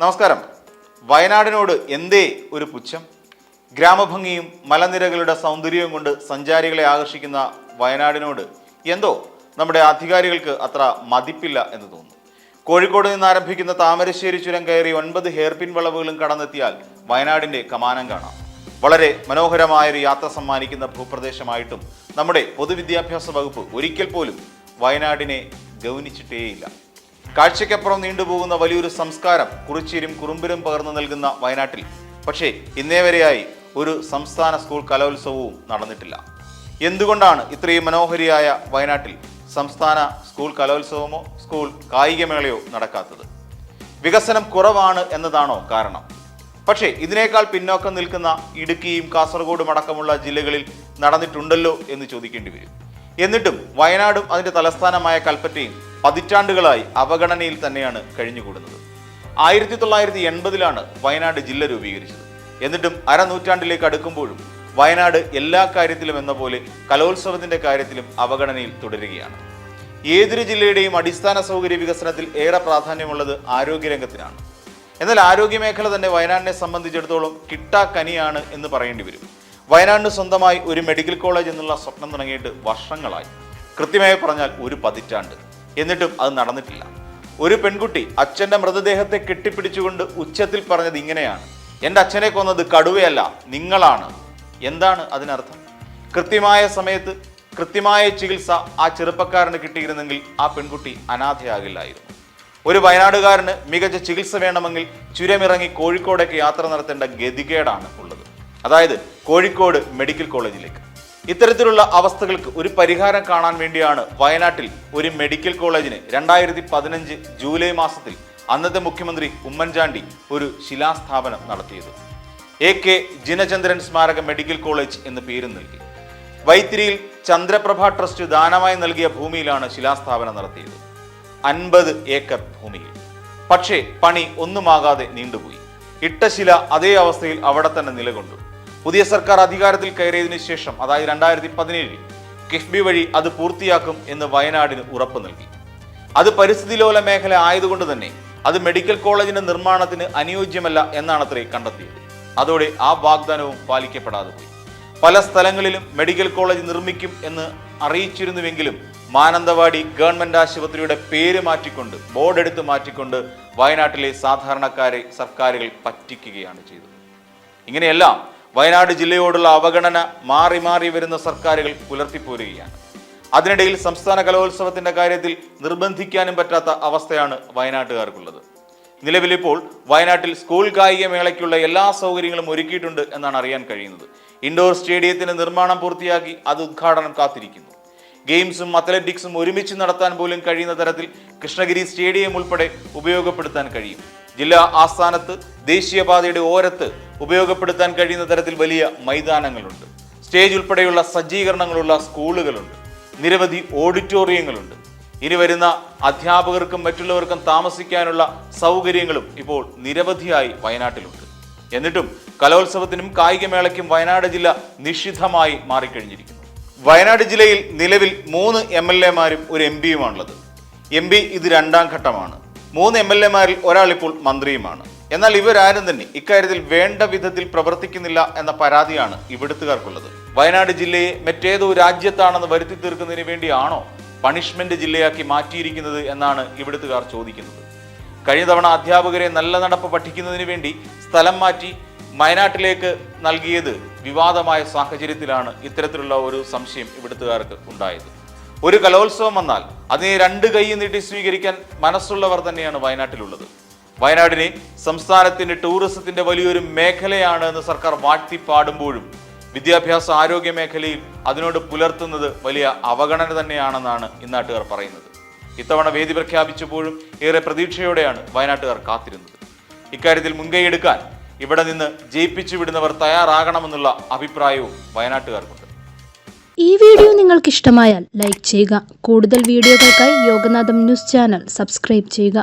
നമസ്കാരം. വയനാടിനോട് എന്തേ ഒരു പുച്ഛം? ഗ്രാമഭംഗിയും മലനിരകളുടെ സൗന്ദര്യവും കൊണ്ട് സഞ്ചാരികളെ ആകർഷിക്കുന്ന വയനാടിനോട് എന്തോ നമ്മുടെ അധികാരികൾക്ക് അത്ര മതിപ്പില്ല എന്ന് തോന്നുന്നു. കോഴിക്കോട് നിന്ന് ആരംഭിക്കുന്ന താമരശ്ശേരി ചുരം കയറി ഒൻപത് ഹെയർപിൻ വളവുകളും കടന്നെത്തിയാൽ വയനാടിന്റെ കമാനം കാണാം. വളരെ മനോഹരമായ ഒരു യാത്ര സമ്മാനിക്കുന്ന ഭൂപ്രദേശമായിട്ടും നമ്മുടെ പൊതുവിദ്യാഭ്യാസ വകുപ്പ് ഒരിക്കൽ പോലും വയനാടിനെ ഗൗനിച്ചിട്ടേയില്ല. കാഴ്ചയ്ക്കപ്പുറം നീണ്ടുപോകുന്ന വലിയൊരു സംസ്കാരം കുറിച്ചിരും കുറുമ്പിലും പകർന്നു നൽകുന്ന വയനാട്ടിൽ. പക്ഷേ ഇന്നേ വരെയായി ഒരു സംസ്ഥാന സ്കൂൾ കലോത്സവവും നടന്നിട്ടില്ല. എന്തുകൊണ്ടാണ് ഇത്രയും മനോഹരിയായ വയനാട്ടിൽ സംസ്ഥാന സ്കൂൾ കലോത്സവമോ സ്കൂൾ കായികമേളയോ നടക്കാത്തത്? വികസനം കുറവാണ് എന്നതാണോ കാരണം? പക്ഷേ ഇതിനേക്കാൾ പിന്നോക്കം നിൽക്കുന്ന ഇടുക്കിയും കാസർഗോഡും അടക്കമുള്ള ജില്ലകളിൽ നടന്നിട്ടുണ്ടല്ലോ എന്ന് ചോദിക്കേണ്ടി വരും. എന്നിട്ടും വയനാടും അതിന്റെ തലസ്ഥാനമായ കൽപ്പറ്റയും പതിറ്റാണ്ടുകളായി അവഗണനയിൽ തന്നെയാണ് കഴിഞ്ഞുകൂടുന്നത്. ആയിരത്തി തൊള്ളായിരത്തി എൺപതിലാണ് വയനാട് ജില്ല രൂപീകരിച്ചത്. എന്നിട്ടും അരനൂറ്റാണ്ടിലേക്ക് അടുക്കുമ്പോഴും വയനാട് എല്ലാ കാര്യത്തിലും എന്ന പോലെ കലോത്സവത്തിന്റെ കാര്യത്തിലും അവഗണനയിൽ തുടരുകയാണ്. ഏതൊരു ജില്ലയുടെയും അടിസ്ഥാന സൗകര്യ വികസനത്തിൽ ഏറെ പ്രാധാന്യമുള്ളത് ആരോഗ്യരംഗത്തിനാണ്. എന്നാൽ ആരോഗ്യമേഖല തന്നെ വയനാടിനെ സംബന്ധിച്ചിടത്തോളം കിട്ടാക്കനിയാണ് എന്ന് പറയേണ്ടി വരും. വയനാടിന് സ്വന്തമായി ഒരു മെഡിക്കൽ കോളേജ് എന്നുള്ള സ്വപ്നം തുടങ്ങിയിട്ട് വർഷങ്ങളായി. കൃത്യമായി പറഞ്ഞാൽ ഒരു പതിറ്റാണ്ട്. എന്നിട്ടും അത് നടന്നിട്ടില്ല. ഒരു പെൺകുട്ടി അച്ഛന്റെ മൃതദേഹത്തെ കെട്ടിപ്പിടിച്ചുകൊണ്ട് ഉച്ചത്തിൽ പറഞ്ഞത് ഇങ്ങനെയാണ്. എന്റെ അച്ഛനെ കൊന്നത് കടുവയല്ല നിങ്ങളാണ്. എന്താണ് അതിനർത്ഥം? കൃത്യമായ സമയത്ത് കൃത്യമായ ചികിത്സ ആ ചെറുപ്പക്കാരന് കിട്ടിയിരുന്നെങ്കിൽ ആ പെൺകുട്ടി അനാഥയാകില്ലായിരുന്നു. ഒരു വയനാടുകാരന് മികച്ച ചികിത്സ വേണമെങ്കിൽ ചുരമിറങ്ങി കോഴിക്കോടേക്ക് യാത്ര നടത്തേണ്ട ഗതികേടാണ് ഉള്ളത്. അതായത് കോഴിക്കോട് മെഡിക്കൽ കോളേജിലേക്ക്. ഇത്തരത്തിലുള്ള അവസ്ഥകൾക്ക് ഒരു പരിഹാരം കാണാൻ വേണ്ടിയാണ് വയനാട്ടിൽ ഒരു മെഡിക്കൽ കോളേജിന് രണ്ടായിരത്തി പതിനഞ്ച് ജൂലൈ മാസത്തിൽ അന്നത്തെ മുഖ്യമന്ത്രി ഉമ്മൻചാണ്ടി ഒരു ശിലാസ്ഥാപനം നടത്തിയത്. എ കെ ജിനചന്ദ്രൻ സ്മാരക മെഡിക്കൽ കോളേജ് എന്ന് പേര് നൽകി. വൈത്തിരിയിൽ ചന്ദ്രപ്രഭ ട്രസ്റ്റ് ദാനമായി നൽകിയ ഭൂമിയിലാണ് ശിലാസ്ഥാപനം നടത്തിയത്. അൻപത് ഏക്കർ ഭൂമിയിൽ. പക്ഷേ പണി ഒന്നുമാകാതെ നീണ്ടുപോയി. ഇട്ടശില അതേ അവസ്ഥയിൽ അവിടെ തന്നെ നിലകൊണ്ടു. പുതിയ സർക്കാർ അധികാരത്തിൽ കയറിയതിനു ശേഷം അതായത് രണ്ടായിരത്തി പതിനേഴിൽ കിഫ്ബി വഴി അത് പൂർത്തിയാക്കും എന്ന് വയനാടിന് ഉറപ്പ് നൽകി. അത് പരിസ്ഥിതിലോല മേഖല ആയതുകൊണ്ട് തന്നെ അത് മെഡിക്കൽ കോളേജിന്റെ നിർമ്മാണത്തിന് അനുയോജ്യമല്ല എന്നാണത്രേ കണ്ടെത്തിയത്. അതോടെ ആ വാഗ്ദാനവും പാലിക്കപ്പെടാതെ പോയി. പല സ്ഥലങ്ങളിലും മെഡിക്കൽ കോളേജ് നിർമ്മിക്കും എന്ന് അറിയിച്ചിരുന്നുവെങ്കിലും മാനന്തവാടി ഗവൺമെന്റ് ആശുപത്രിയുടെ പേര് മാറ്റിക്കൊണ്ട് ബോർഡ് എടുത്ത് മാറ്റിക്കൊണ്ട് വയനാട്ടിലെ സാധാരണക്കാരെ സർക്കാരുകൾ പറ്റിക്കുകയാണ് ചെയ്തത്. ഇങ്ങനെയെല്ലാം വയനാട് ജില്ലയോടുള്ള അവഗണന മാറി മാറി വരുന്ന സർക്കാരുകൾ പുലർത്തിപ്പോരുകയാണ്. അതിനിടയിൽ സംസ്ഥാന കലോത്സവത്തിന്റെ കാര്യത്തിൽ നിർബന്ധിക്കാനും പറ്റാത്ത അവസ്ഥയാണ് വയനാട്ടുകാർക്കുള്ളത്. നിലവിലിപ്പോൾ വയനാട്ടിൽ സ്കൂൾ കായിക മേളയ്ക്കുള്ള എല്ലാ സൗകര്യങ്ങളും ഒരുക്കിയിട്ടുണ്ട് എന്നാണ് അറിയാൻ കഴിയുന്നത്. ഇൻഡോർ സ്റ്റേഡിയത്തിന്റെ നിർമ്മാണം പൂർത്തിയാക്കി അത് ഉദ്ഘാടനം കാത്തിരിക്കുന്നു. ഗെയിംസും അത്ലറ്റിക്സും ഒരുമിച്ച് നടത്താൻ പോലും കഴിയുന്ന തരത്തിൽ കൃഷ്ണഗിരി സ്റ്റേഡിയം ഉൾപ്പെടെ ഉപയോഗപ്പെടുത്താൻ കഴിയും. ജില്ലാ ആസ്ഥാനത്ത് ദേശീയപാതയുടെ ഓരത്ത് ഉപയോഗപ്പെടുത്താൻ കഴിയുന്ന തരത്തിൽ വലിയ മൈതാനങ്ങളുണ്ട്. സ്റ്റേജ് ഉൾപ്പെടെയുള്ള സജ്ജീകരണങ്ങളുള്ള സ്കൂളുകളുണ്ട്. നിരവധി ഓഡിറ്റോറിയങ്ങളുണ്ട്. ഇനി വരുന്ന അധ്യാപകർക്കും മറ്റുള്ളവർക്കും താമസിക്കാനുള്ള സൗകര്യങ്ങളും ഇപ്പോൾ നിരവധിയായി വയനാട്ടിലുണ്ട്. എന്നിട്ടും കലോത്സവത്തിനും കായികമേളയ്ക്കും വയനാട് ജില്ല നിഷിദ്ധമായി മാറിക്കഴിഞ്ഞിരിക്കുന്നു. വയനാട് ജില്ലയിൽ നിലവിൽ മൂന്ന് എം എൽ എമാരും ഒരു എം പിയുമാണുള്ളത്. എം പി ഇത് രണ്ടാം ഘട്ടമാണ്. മൂന്ന് എം എൽ എമാരിൽ ഒരാൾ ഇപ്പോൾ മന്ത്രിയുമാണ്. എന്നാൽ ഇവരാരും തന്നെ ഇക്കാര്യത്തിൽ വേണ്ട വിധത്തിൽ പ്രവർത്തിക്കുന്നില്ല എന്ന പരാതിയാണ് ഇവിടുത്തുകാർക്കുള്ളത്. വയനാട് ജില്ലയെ മറ്റേതോ രാജ്യത്താണെന്ന് വരുത്തി തീർക്കുന്നതിന് വേണ്ടിയാണോ പണിഷ്മെന്റ് ജില്ലയാക്കി മാറ്റിയിരിക്കുന്നത് എന്നാണ് ഇവിടുത്തുകാർ ചോദിക്കുന്നത്. കഴിഞ്ഞ തവണ അധ്യാപകരെ നല്ല നടപ്പ് പഠിക്കുന്നതിന് വേണ്ടി സ്ഥലം മാറ്റി വയനാട്ടിലേക്ക് നൽകിയത് വിവാദമായ സാഹചര്യത്തിലാണ് ഇത്തരത്തിലുള്ള ഒരു സംശയം ഇവിടുത്തുകാർക്ക് ഉണ്ടായത്. ഒരു കലോത്സവം വന്നാൽ അതിനെ രണ്ട് കൈ നീട്ടി സ്വീകരിക്കാൻ മനസ്സുള്ളവർ തന്നെയാണ് വയനാട്ടിലുള്ളത്. വയനാടിനെ സംസ്ഥാനത്തിന്റെ ടൂറിസത്തിന്റെ വലിയൊരു മേഖലയാണ് എന്ന് സർക്കാർ വാഴ്ത്തി പാടുമ്പോഴും വിദ്യാഭ്യാസ ആരോഗ്യ മേഖലയിൽ അതിനോട് പുലർത്തുന്നത് വലിയ അവഗണന തന്നെയാണെന്നാണ് ഇന്നാട്ടുകാർ പറയുന്നത്. ഇത്തവണ വേദി പ്രഖ്യാപിച്ചപ്പോഴും ഏറെ പ്രതീക്ഷയോടെയാണ് വയനാട്ടുകാർ കാത്തിരുന്നത്. ഇക്കാര്യത്തിൽ മുൻകൈയെടുക്കാൻ ഇവിടെ നിന്ന് ജയിപ്പിച്ചു വിടുന്നവർ തയ്യാറാകണമെന്നുള്ള അഭിപ്രായവും വയനാട്ടുകാർക്കുണ്ട്. ഈ വീഡിയോ നിങ്ങൾക്ക് ഇഷ്ടമായാൽ ലൈക്ക് ചെയ്യുക. കൂടുതൽ വീഡിയോകൾക്കായി യോഗനാഥം ന്യൂസ് ചാനൽ സബ്സ്ക്രൈബ് ചെയ്യുക.